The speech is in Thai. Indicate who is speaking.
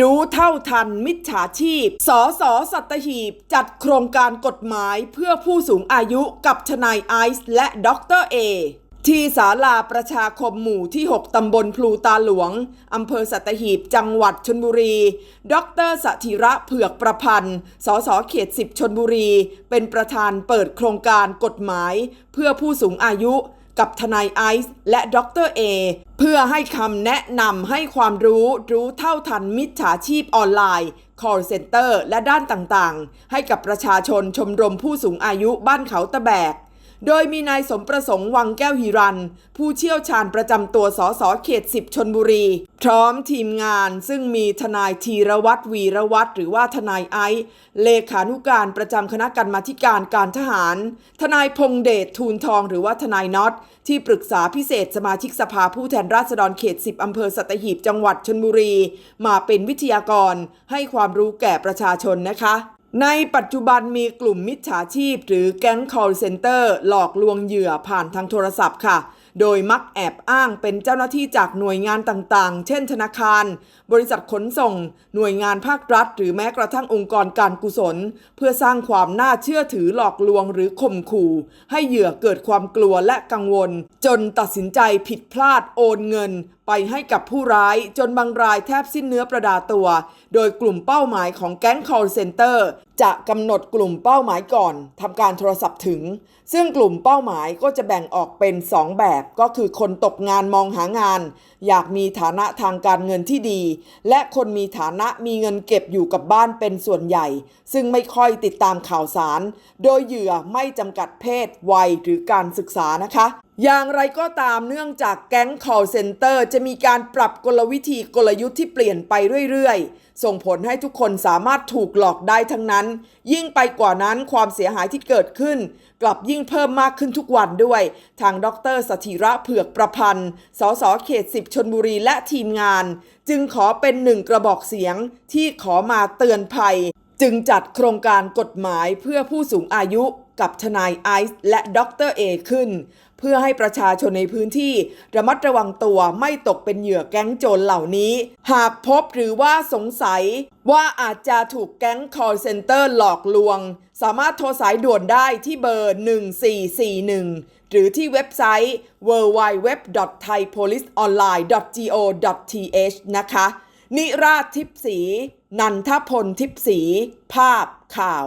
Speaker 1: รู้เท่าทันมิจฉาชีพสอสอสัตหีบ จัดโครงการกฎหมายเพื่อผู้สูงอายุกับทนายไอซ์และด็อกเตอร์เอที่ศาลาประชาคมหมู่ที่ 6 ตำบลพลูตาหลวง อำเภอสัตหีบ จังหวัดชนบุรี ดรสถิระเผือกประพันธ์ สสเขต 10 ชนบุรี เป็นประธานเปิดโครงการกฎหมาย เพื่อผู้สูงอายุ กับทนายไอซ์และดรเอเพื่อให้คำแนะนำให้ความรู้รู้เท่าทันมิจฉาชีพออนไลน์ call center และด้านต่างๆ ให้กับประชาชนชมรมผู้สูงอายุบ้านเขาตะแบก โดยมีนายสมประสงค์วังแก้วหิรัน ผู้เชี่ยวชาญประจำตัวสสเขต 10 ชนบุรี พร้อมทีมงานซึ่งมีทนายธีรวัตรวีรวัตรหรือว่าทนายไอซ์เลขานุการประจำคณะกรรมาการการทหาร ทนายพงเดชทูลทองหรือว่าทนายน็อต ที่ปรึกษาพิเศษสมาชิกสภาผู้แทนราษฎรเขต 10 อำเภอสัตหีบจังหวัดชนบุรี มาเป็นวิทยากรให้ความรู้แก่ประชาชนนะคะ ในปัจจุบันมีกลุ่มมิจฉาชีพ หรือแก๊ง call center หลอกลวงเหยื่อผ่านทางโทรศัพท์ค่ะ โดยมักแอบอ้างเป็นเจ้าหน้าที่จากหน่วยงานต่างๆ เช่นธนาคาร บริษัทขนส่ง หน่วยงานภาครัฐ หรือแม้กระทั่งองค์กรการกุศล เพื่อสร้างความน่าเชื่อถือหลอกลวงหรือข่มขู่ ให้เหยื่อเกิดความกลัวและกังวล จนตัดสินใจผิดพลาดโอนเงิน ไปให้กับผู้ร้ายจนบางรายแทบสิ้นเนื้อประดาตัว โดยกลุ่มเป้าหมายของแก๊ง call center จะกำหนดกลุ่มเป้าหมายก่อนทำการโทรศัพท์ถึง ซึ่งกลุ่มเป้าหมายก็จะแบ่งออกเป็น 2 แบบ ก็คือคนตกงานมองหางาน อยากมีฐานะทางการเงินที่ดี และคนมีฐานะมีเงินเก็บอยู่กับบ้านเป็นส่วนใหญ่ ซึ่งไม่ค่อยติดตามข่าวสาร โดยเหยื่อไม่จำกัดเพศวัยหรือการศึกษานะคะ อย่างไรก็ตามเนื่องจากแก๊ง call center จะมีการปรับกลวิธีกลยุทธ์ที่เปลี่ยนไปเรื่อยๆ ส่งผลให้ทุกคนสามารถถูกหลอกได้ทั้งนั้น ยิ่งไปกว่านั้นความเสียหายที่เกิดขึ้น กลับยิ่งเพิ่มมากขึ้นทุกวันด้วย ทางดรสถิระเผือกประพันธ์ สสเขต10ชนบุรีและทีมงาน จึงขอเป็นหนึ่งกระบอกเสียงที่ขอมาเตือนภัย จึงจัดโครงการกฎหมายเพื่อผู้สูงอายุ กับทนายไอซ์และด็อกเตอร์เอขึ้น เพื่อให้ประชาชนในพื้นที่ระมัดระวังตัวไม่ตกเป็นเหยื่อแก๊งโจรเหล่านี้ หากพบหรือว่าสงสัยว่าอาจจะถูกแก๊ง call center หลอกลวง สามารถโทรสายด่วนได้ที่เบอร์ 1441 หรือที่เว็บไซต์ www.thaipoliceonline.go.th นะคะ นิราชทิพสี นันทพลทิพสี ภาพข่าว